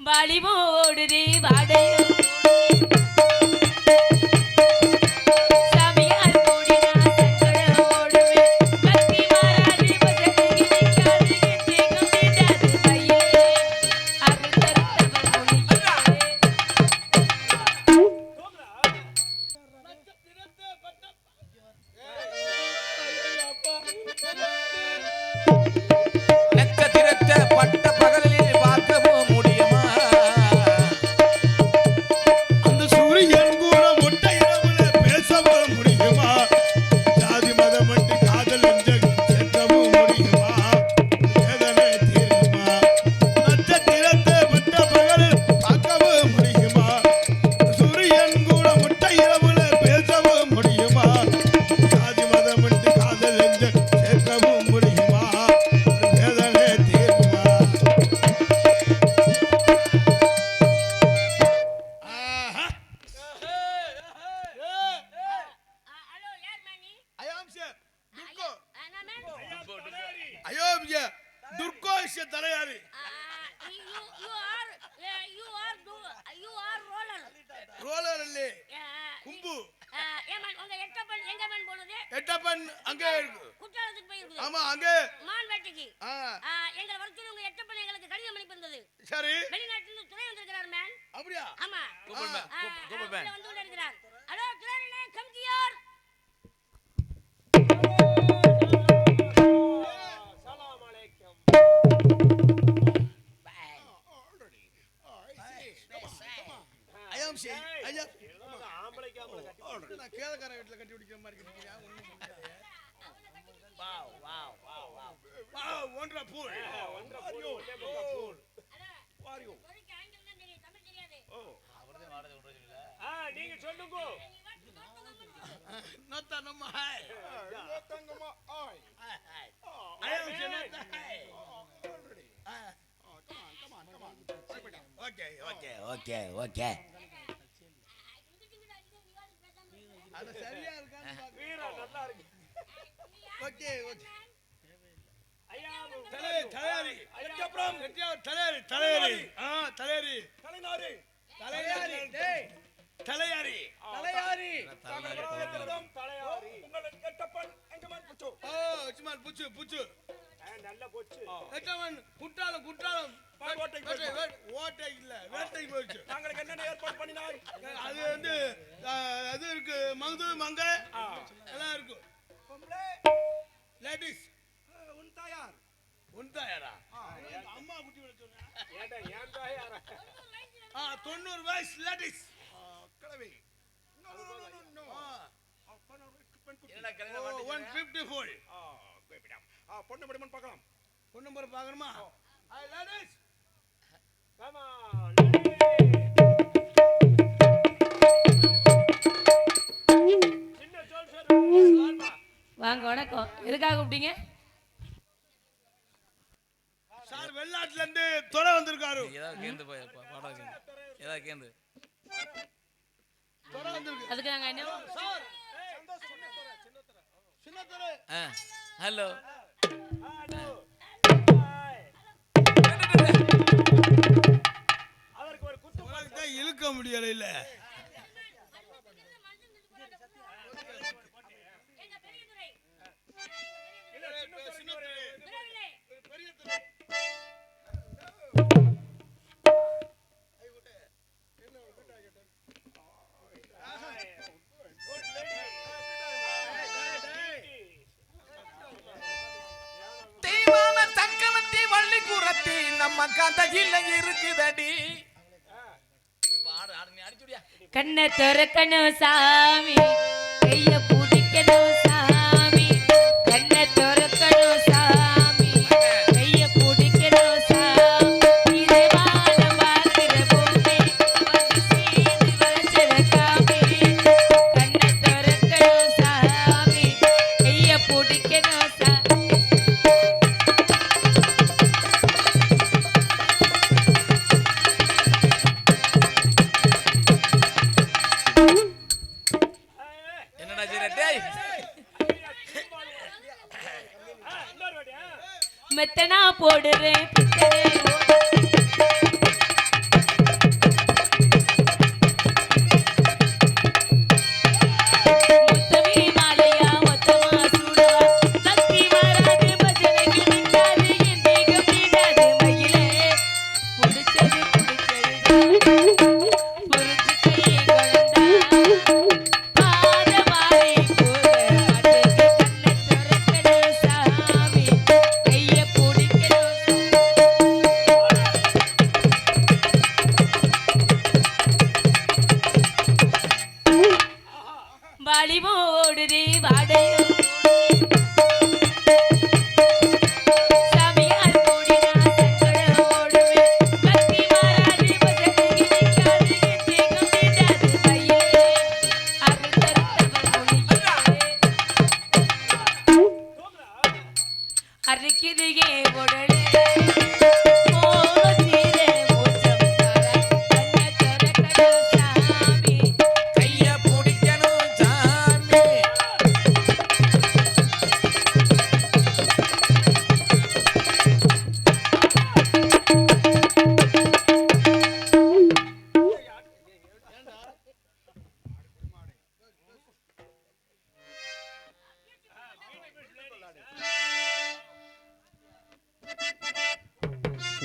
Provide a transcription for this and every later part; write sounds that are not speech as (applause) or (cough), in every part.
வாலிபோ ஓடுதே வாடையோ. சாமியார் கூடினா குற்றாலத்துக்கு போயிருக்குது ஆமா அங்கே மான் வேட்டைக்கு ஆ ஆ, எங்களை வர சொல்லி உங்க எட்டப்பன் எங்களுக்கு கடிதம் அனுப்பியிருந்தது சரி வெளிநாட்டிலிருந்து துணை வந்திருக்கிறார் மேன் அப்படியா ஆமா கூப்பிடு மேன், ஆ, கூப்பிடு, கூப்பிடு ஆ, மேன். உள்ள வந்து இருக்கிறார் ஹலோ துறையண்ணே நான் வீட்டுல கட்டி பிடிக்கிற மாதிரி ஒன்றரை பூல் ஆங்கிலம் தான் தெரியும் தமிழ் தெரியாது நீங்க சொல்லுங்க நோத்தா நம்ம ஹாய் அயோம்ச நோத்தா ஹாய் ஓகே ஓகே ஓகே ஓகே அது சரியா இருக்கான்னு பாக்க- வீரா நல்லா இருக்கு ஓகே ஓகே ஐயா தலையாரி தலையாரி ஆ தலையாரி தலையாரி தலையாரி தலையாரி புச்சு? ஓ சுமார் புச்சு புச்சு. நல்ல போச்சு. குற்றாலம் குற்றாலம். ஓட்டை இல்ல வேட்டைக்கு போயிடுச்சு நாங்களுக்கு என்னென்ன ஏற்பாடு பண்ணினாய்? அது வந்து அது இருக்கு மங்கு மங்க. எல்லாம் இருக்கு. லேடிஸ் உன் தாயாரா அம்மா குட்டி விட ஆ தொண்ணூறு வயசு லேடிஸ். கிழவி ஒன் ஃபிஃப்டி ஃபோர் பொண்ணு முடிமன் பார்க்கலாம். ஃபோன் நம்பர் பார்க்கணுமா? லேடிஸ். Come சின்ன சொல் சார் வாங்க வணக்கம். எதுக்காக கூப்பிட்டீங்க? சார் வெளிநாட்டுல இருந்து துறை வந்திருக்காரு. ஏதாவது கேந்து போய் பாடா கேந்து ஏதாவது கேந்து துறை வந்திருக்கு. அதுக்கு நாங்க என்ன? சார் சின்ன துறை. ஆ ஹலோ. அவருக்கு ஒரு குத்து இழுக்க முடியல குரத்தி நம்ம இருக்குதடி. கண்ணை திறக்கணும் சாமி கைய பிடிக்கணும் சாமி. கண்ணை திறக்கணும் சாமி. மெத்தனா போடுறேன். பித்தனை வாலிபம் ஓடுது வாடையோ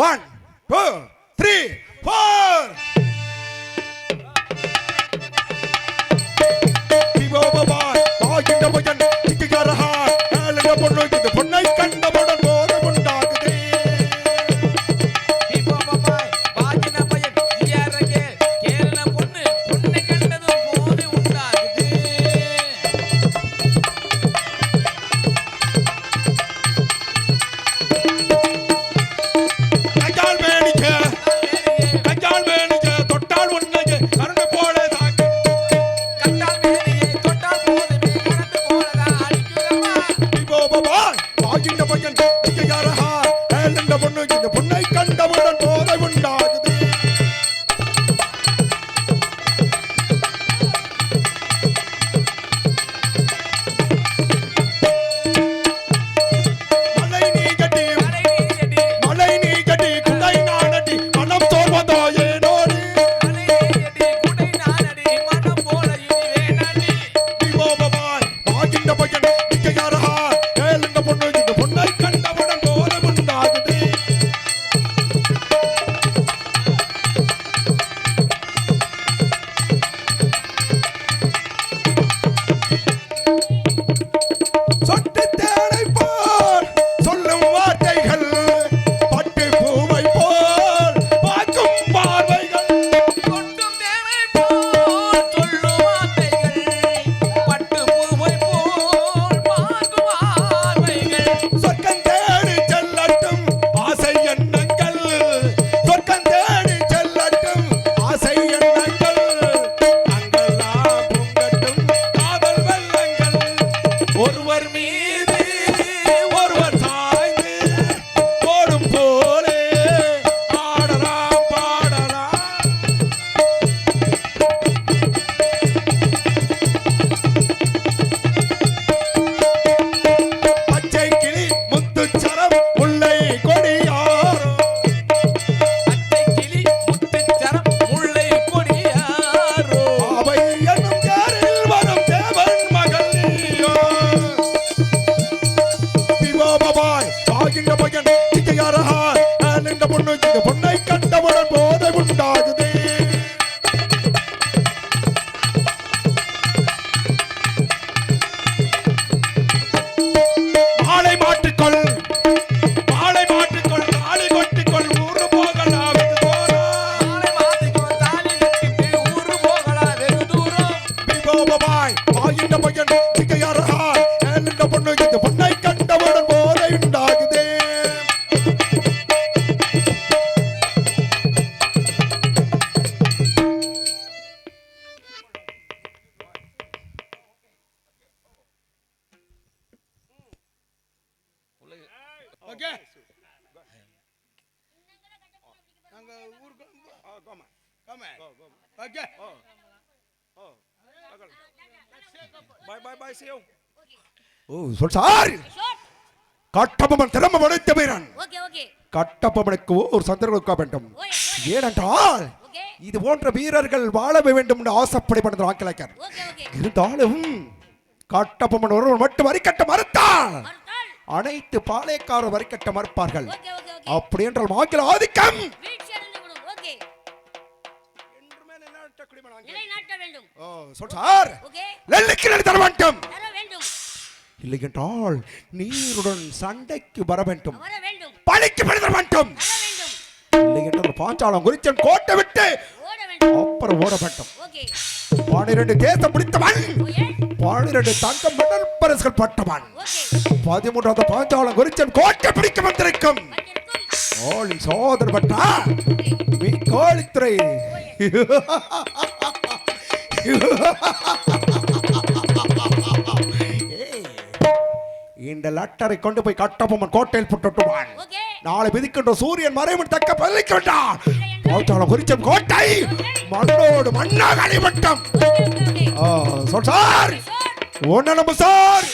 ஒன் டூ த்ரீ ஃபோர் பொண்ணை ஓகே நாங்க ஊருக்கு கோமா காமே ஓகே பாய் பாய் பாய் சேவ் ஓ கட்டபொம்மன் திறமை படைத்த வீரன். கட்டபொம்மனுக்கு ஒரு சந்தர்ப்பம் கொடுக்க வேண்டும். ஏனென்றால் இது போன்ற வீரர்கள் வாழ வேண்டும் என்று ஆசைப்படி ஆக்கிலாக்கார் ஓகே ஓகே. இருந்தாலும் கட்டபொம்மன் ஒருவர் மட்டும் வரிக்கட்ட மறுத்தால் அனைத்து பாளையக்காரர் வரிக்கட்ட மறுப்பார்கள். அப்படி என்றால் ஆங்கில ஆதிக்கம். சொல் சார். நெல்லுக்கு நெல் தர வேண்டும். இல்லை என்றால் நீருடன் சண்டைக்கு வர வேண்டும். பழிக்கு பெறுதர வேண்டும். இல்லை என்றால் பாஞ்சாலம் குறிச்சன் கோட்டை விட்டு அப்புறம் ஓட வேண்டும். பனிரெண்டு தேசம் பிடித்தவன். பனிரெண்டு தங்கம் மெடல் பரிசுகள் பட்டவன். பதிமூன்றாவது பாஞ்சாலம் குறிச்சன் கோட்டை பிடிக்க வந்திருக்கும். கோழி சோதனை பட்டா கோழித்துறை (laughs) இந்த லட்டரை கொண்டு போய் கட்டபொம்மன் கோட்டையில் போட்டுட்டுவான் நாளை விதிக்கின்ற சூரியன் மறைவன் தக்க விட்டான். பாஞ்சாலம் குறிச்சன் கோட்டை மண்ணோடு மண்ணாக ஓகே சொல் சார். ஒன்னு நம்ம சார்.